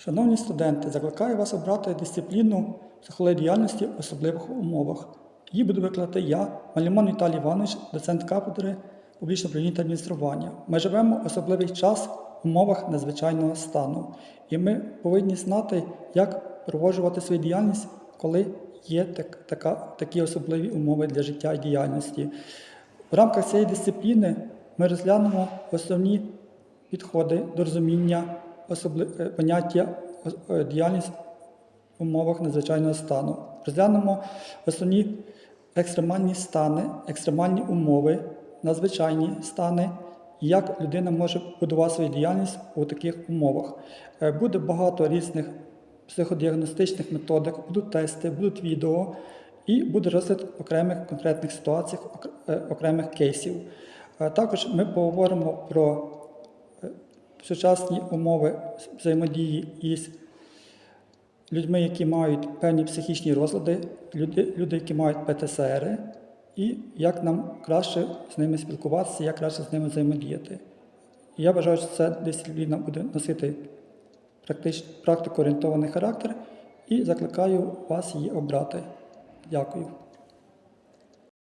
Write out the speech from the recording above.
Шановні студенти, закликаю вас обрати дисципліну психології діяльності в особливих умовах. Її буду викладати я, Малімон Віталій Іванович, доцент кафедри публічного управління та адміністрування. Ми живемо в особливий час в умовах надзвичайного стану, і ми повинні знати, як проводжувати свою діяльність, коли є так, така, такі особливі умови для життя і діяльності. В рамках цієї дисципліни ми розглянемо основні підходи до розуміння особли... е, поняття е, діяльність в умовах надзвичайного стану. Розглянемо основні екстремальні стани, екстремальні умови, надзвичайні стани, як людина може будувати свою діяльність у таких умовах. Е, Буде багато різних психодіагностичних методик, будуть тести, будуть відео, і буде розгляд окремих конкретних ситуацій, е, окремих кейсів. Е, Також ми поговоримо про е, сучасні умови взаємодії із людьми, які мають певні психічні розлади, люди, люди, які мають ПТСР, і як нам краще з ними спілкуватися, як краще з ними взаємодіяти. І я вважаю, що ця дисципліна буде носити практико орієнтований характер і закликаю вас її обрати. Дякую.